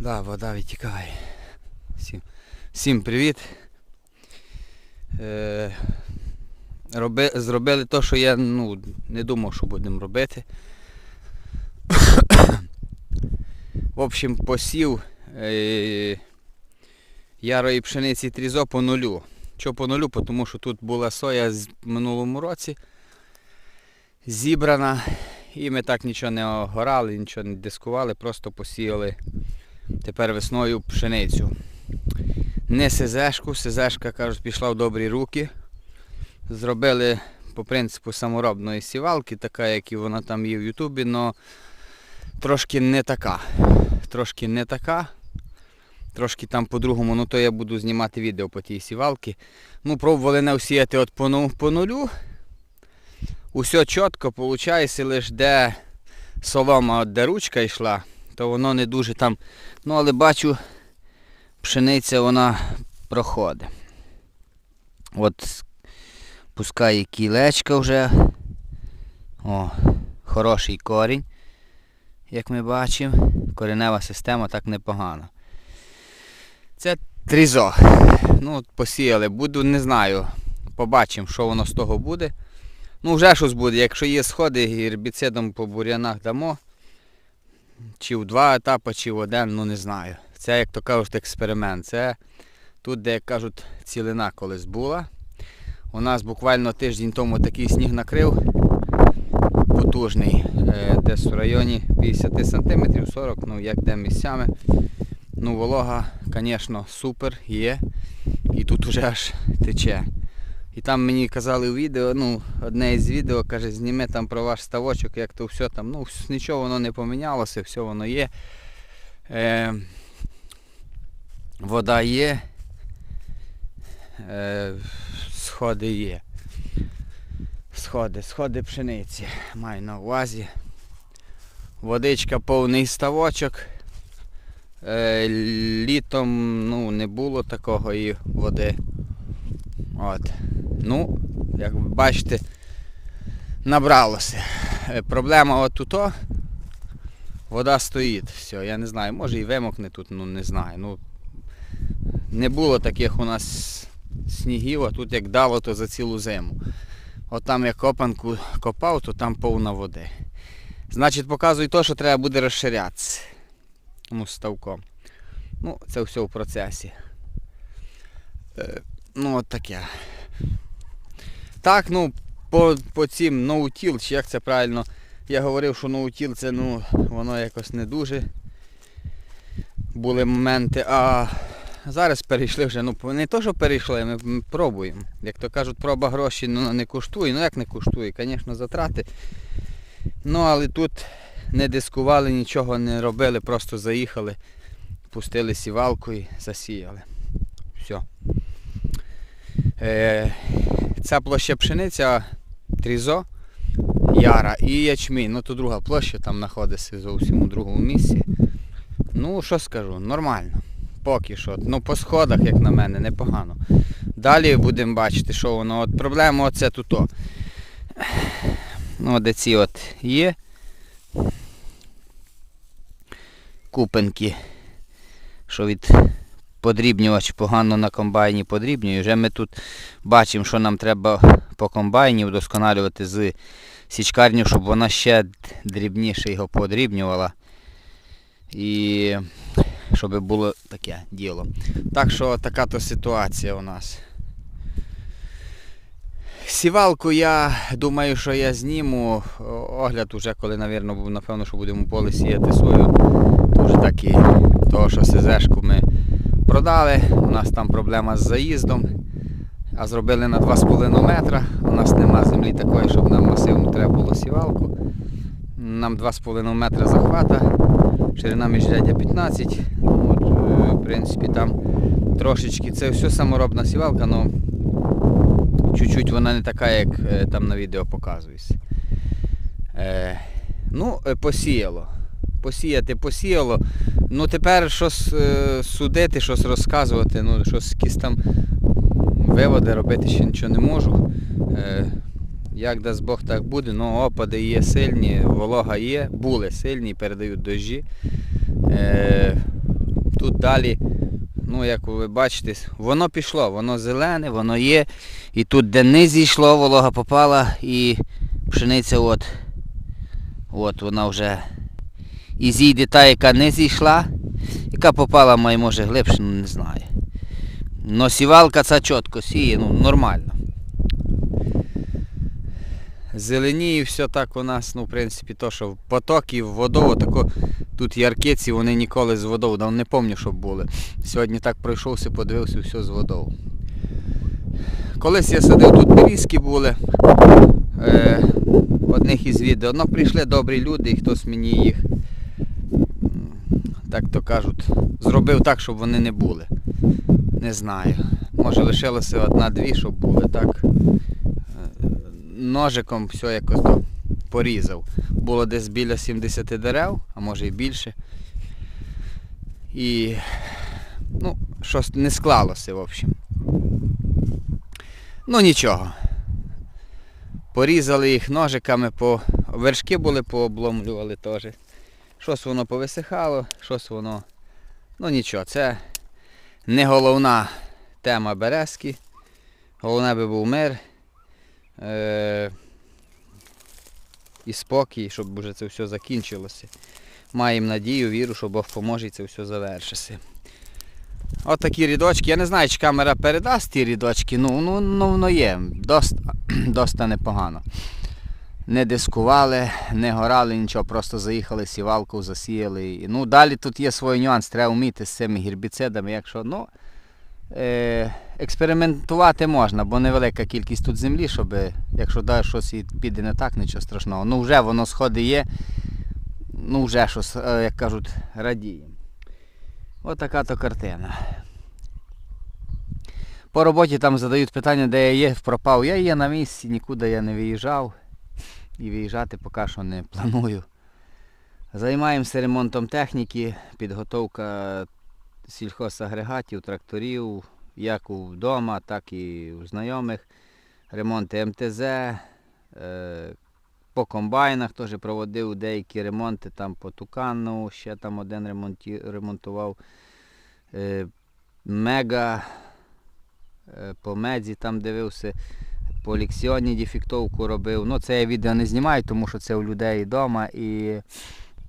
Да, вода витікає. Всім, всім привіт. Е, роби, зробили те, що я ну, не думав, що будемо робити. В общем, посів е, ярої пшениці трізо по нулю. Що по нулю? Тому що тут була соя з минулому році зібрана. І ми так нічого не огорали, нічого не дискували, просто посіяли тепер весною пшеницю. Не СЗшку, СЗшка, кажуть, пішла в добрі руки. Зробили по принципу саморобної сівалки, така, як і вона там є в Ютубі, але трошки не така. Трошки не така. Трошки там по-другому, ну то я буду знімати відео по тій сівалці. Ну, пробували не всіяти от по, по нулю. Усе чітко, виходить, лише де солома, от де ручка йшла, то воно не дуже там. Ну, але бачу, пшениця вона проходить. От пускає кілечка вже. О, хороший корінь, як ми бачимо. Коренева система так непогана. Це трізо. Ну, посіяли. Буду, не знаю. Побачимо, що воно з того буде. Ну, вже щось буде. Якщо є сходи, гербіцидом по бур'янах дамо. Чи в два етапи, чи в один, ну не знаю. Це, як то кажуть, експеримент. Це тут, де як кажуть, цілина колись була. У нас буквально тиждень тому такий сніг накрив. Потужний. е, Десь в районі 50 см, 40 ну як де місцями. Ну, волога, звісно, супер є. І тут вже аж тече. І там мені казали у відео, ну, одне із відео, каже, зніми там про ваш ставочок, як то все там. Ну, нічого воно не помінялося, все воно є. Е, вода є. Е, сходи є. Сходи, сходи пшениці. Маю на увазі. Водичка повний ставочок. Е, літом ну, не було такого і води. От. Ну, як ви бачите, набралося. Е, Проблема от тут. Вода стоїть. Все, я не знаю, може і вимокне тут, ну не знаю. Ну, не було таких у нас снігів, а тут як дало, то за цілу зиму. От там я копанку копав, то там повна води. Значить, показує те, що треба буде розширятися. Ну, ставком. Ну, це все в процесі. Ну, от таке. Так, ну, по, по цим ноутіл, чи як це правильно, я говорив, що ноутіл це ну, воно якось не дуже. Були моменти, а зараз перейшли вже, ну не то, що перейшли, ми, ми пробуємо. Як то кажуть, проба гроші ну, не коштує. Ну як не коштує, звісно, затрати. Ну, але тут не дискували, нічого не робили, просто заїхали, пустили сівалку і засіяли. Е, ця площа пшениця, трізо, яра і ячмінь. Ну то друга площа там знаходиться зовсім у другому місці. Ну, що скажу, нормально. Поки що. Ну по сходах, як на мене, непогано. Далі будемо бачити, що воно. От проблема оце тут. о. Ну, де ці от є. Купенки. Що від подрібнювач погано на комбайні подрібнює. Вже ми тут бачимо, що нам треба по комбайні вдосконалювати з січкарню, щоб вона ще дрібніше його подрібнювала. І щоб було таке діло. Так що така то ситуація у нас. Сівалку я думаю, що я зніму. Огляд уже, коли, навірно, напевно, що будемо в полі сіяти сою. То так і того, що СЗшку ми продали. У нас там проблема з заїздом. А зробили на 2,5 метра. У нас нема землі такої, щоб нам масивно треба було сівалку. Нам 2,5 метра захвата. Ширина міжрядя 15. От, е, в принципі, там трошечки це все саморобна сівалка, але чуть-чуть вона не така, як е, там на відео показується. Е, ну, е, посіяло. Посіяти посіяло. Ну тепер щось е, судити, щось розказувати, ну щось якісь там виводи робити ще нічого не можу. Е, як дасть Бог так буде, ну опади є сильні, волога є, були сильні, передають дощі. Е, тут далі, ну як ви бачите, воно пішло, воно зелене, воно є. І тут, де не зійшло, волога попала і пшениця от, от вона вже і зійде та, яка не зійшла, яка попала, має може глибше, ну не знаю. Но сівалка ця чітко сіє, ну нормально. Зеленіє все так у нас, ну в принципі, то, що потоки, водово, тако, тут яркиці, вони ніколи з водою, да, не пам'ятаю, щоб були. Сьогодні так пройшовся, подивився, все з водою. Колись я садив, тут берізки були. Е, одних із відео. Ну, прийшли добрі люди, і хтось мені їх, так то кажуть, зробив так, щоб вони не були. Не знаю. Може лишилося одна-дві, щоб були так. Е, Ножиком все якось порізав. Було десь біля 70 дерев, а може і більше. І ну, щось не склалося, в общем. Ну нічого. Порізали їх ножиками, по... вершки були пообломлювали теж. Щось воно повисихало, щось воно. Ну нічого, це не головна тема Березки. Головне би був мир. Е... І спокій, щоб вже це все закінчилося. Маємо надію, віру, що Бог поможе і це все завершиться. От такі рядочки. Я не знаю, чи камера передасть ті рядочки, ну, ну, ну воно є. Доста, доста непогано. Не дискували, не горали нічого, просто заїхали сівалку, засіяли. Ну, далі тут є свій нюанс, треба вміти з цими гербіцидами. Якщо, ну, е, експериментувати можна, бо невелика кількість тут землі, щоб якщо да, щось піде не так, нічого страшного. Ну вже воно сходи є, ну вже щось, е, як кажуть, радіє. Ось така то картина. По роботі там задають питання, де я є, пропав. Я є на місці, нікуди я не виїжджав. І виїжджати поки що не планую. Займаємося ремонтом техніки, підготовка сільхозагрегатів, тракторів, як вдома, так і у знайомих. Ремонти МТЗ. Е, по комбайнах теж проводив деякі ремонти там по Тукану, ще там один ремонті, ремонтував. Е, мега е, по медзі там дивився, по ліксіоні дефектовку робив. Ну це я відео не знімаю, тому що це у людей вдома. І,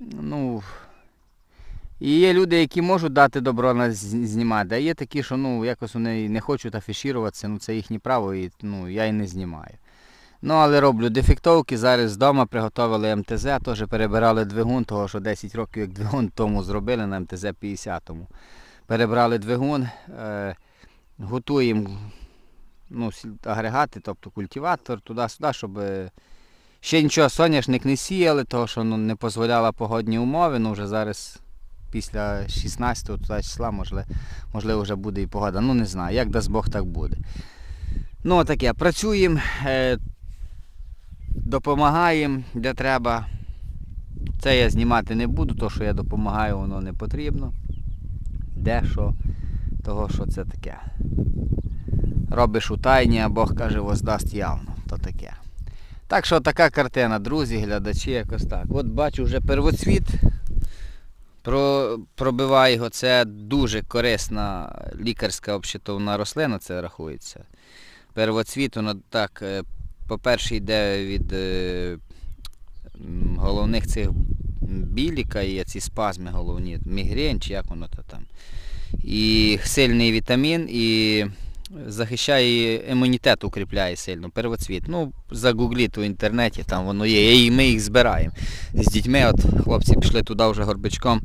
ну, і є люди, які можуть дати добро на знімати, а є такі, що ну, якось вони не хочуть афішуватися, ну це їхнє право, і ну, я і не знімаю. Ну, але роблю дефектовки, зараз вдома приготували МТЗ, теж перебирали двигун, того що 10 років як двигун тому зробили на МТЗ 50-му. Перебрали двигун, е, готуємо ну, агрегати, тобто культиватор туди-сюди, щоб е, ще нічого соняшник не сіяли, того що ну, не дозволяла погодні умови, ну вже зараз після 16 туди числа, можливо, можливо, вже буде і погода. Ну не знаю, як дасть Бог, так буде. Ну, таке, працюємо, е, допомагаємо, де треба. Це я знімати не буду, то що я допомагаю, воно не потрібно. Де що, того що це таке. Робиш у тайні, а Бог каже, воздасть явно. То таке. Так що така картина, друзі, глядачі, якось так. От бачу вже первоцвіт. Про, пробиває його. Це дуже корисна лікарська общитовна рослина, це рахується. Первоцвіт, воно так, е, по-перше, йде від е, головних цих біліка, є ці спазми головні, мігрень чи як воно то там. І сильний вітамін, і захищає імунітет, укріпляє сильно. Первоцвіт. Ну, загугліть у інтернеті, там воно є. І ми їх збираємо. З дітьми, от хлопці пішли туди вже горбичком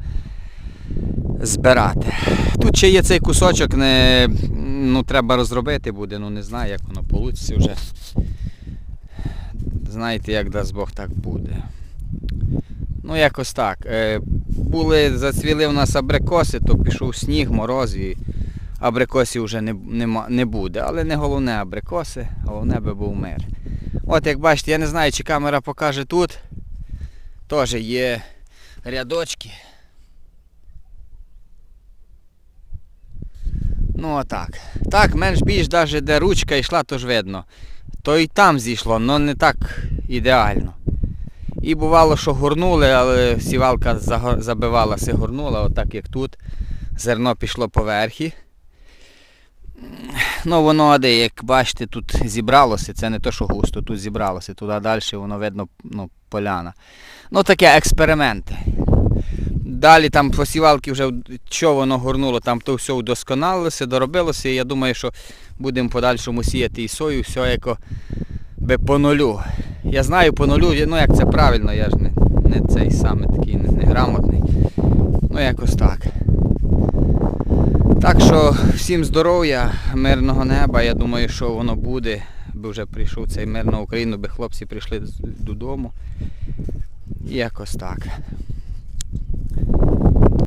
збирати. Тут ще є цей кусочок, не, ну, треба розробити буде, ну не знаю, як воно вийде вже. Знаєте, як дасть Бог, так буде. Ну, якось так. Е, були, зацвіли в нас абрикоси, то пішов сніг, мороз і абрикосів вже не, нема, не буде. Але не головне абрикоси, головне би був мир. От як бачите, я не знаю, чи камера покаже тут. Теж є рядочки. Ну отак. Так, менш більш навіть де ручка йшла, то ж видно. То і там зійшло, але не так ідеально. І бувало, що горнули, але сівалка забивалася, горнула, отак як тут. зерно пішло поверхи. Ну, воно, де, як бачите, тут зібралося, це не то, що густо, тут зібралося, туди далі воно видно ну, поляна. Ну, таке експерименти. Далі там посівалки вже що воно горнуло, там то все удосконалилося, доробилося. І я думаю, що будемо подальшому сіяти і сою, все як би по нулю. Я знаю по нулю, ну як це правильно, я ж не, не цей саме такий не- неграмотний. Ну якось так. Так що всім здоров'я, мирного неба. Я думаю, що воно буде, би вже прийшов цей мир на Україну, би хлопці прийшли додому. І якось так.